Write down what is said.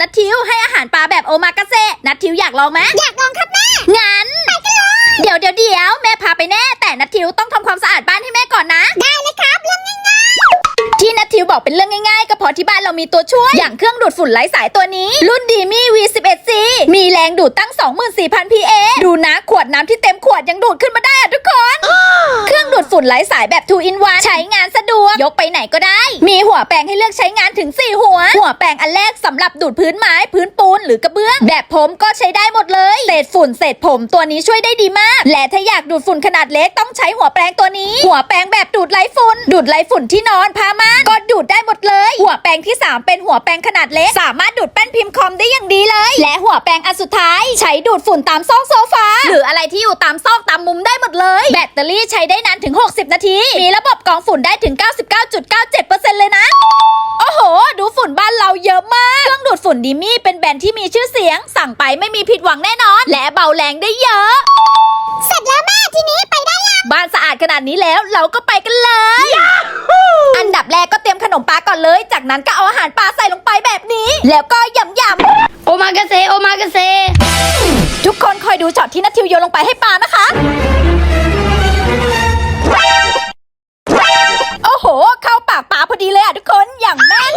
นัททิวให้อาหารปลาแบบโอมากาเซนัททิวอยากลองไหมอยากลองครับแม่ งั้นเดี๋ยวเดี๋ยวเดี๋ยวแม่พาไปแน่ แต่นัททิวต้องทำความสะอาดบ้านให้แม่ก่อนนะ ได้เลยครับเรื่องง่ายที่นัททิวบอกเป็นเรื่องง่ายๆ ก็เพราะที่บ้านเรามีตัวช่วย อย่างเครื่องดูดฝุ่นไร้สายตัวนี้ รุ่นดีมี่ V11C มีแรงดูดตั้ง 24,000 PA ดูนะขวดน้ำที่เต็มขวดยังดูดขึ้นมาได้อะทุกคนเครื่องดูด ฝุ่นไร้สายแบบ 2 in 1ใช้งานสะดวก ยกไปไหนก็ได้ มีหัวแปรงให้เลือกใช้งานถึง 4 หัว หัวแปรงอันแรกสำหรับดูดพื้นไม้พื้นปูนหรือกระเบื้อง แบบผมก็ใช้ได้หมดเลยเศษฝุ่นเศษผมตัวนี้ช่วยได้ดีมาก และถ้าอยากดูดฝุ่นขนาดเล็กต้องใช้หัวแปรงตัวนี้ หัวแปรงแบบดูดไร้ฝุ่นดูดไร้ฝุ่นที่นอนพามานก็ดูดได้ งที่ 3 เป็นหัวแปรงขนาดเล็ก สามารถดูดแป้นพิมพ์คอมได้อย่างดีเลย และหัวแปรงอันสุดท้าย ใช้ดูดฝุ่นตามซอกโซฟา หรืออะไรที่อยู่ตามซอกตามมุมได้หมดเลย แบตเตอรี่ใช้ได้นานถึง 60 นาที มีระบบกรองฝุ่นได้ถึง 99.97%เลยนะโอ้โห ดูฝุ่นบ้านเราเยอะมาก เครื่องดูดฝุ่นดีมี่เป็นแบรนด์ที่มีชื่อเสียง สั่งไปไม่มีผิดหวังแน่นอน และเบาแรงได้เยอะๆเสร็จแล้วแม่ทีนี้ไปได้ยัง บ้านสะอาดขนาดนี้แล้วเราก็ไปกันเลย เลย จากนั้นก็เอาอาหารปลาใส่ลงไปแบบนี้ แล้วก็ยำยำโอมากาเซโอมากาเซทุกคนคอยดูช็อตที่นัททิวโยนลงไปให้ปลานะคะ โอ้โห เข้าปากปลาพอดีเลยอะทุกคนอย่างแม่น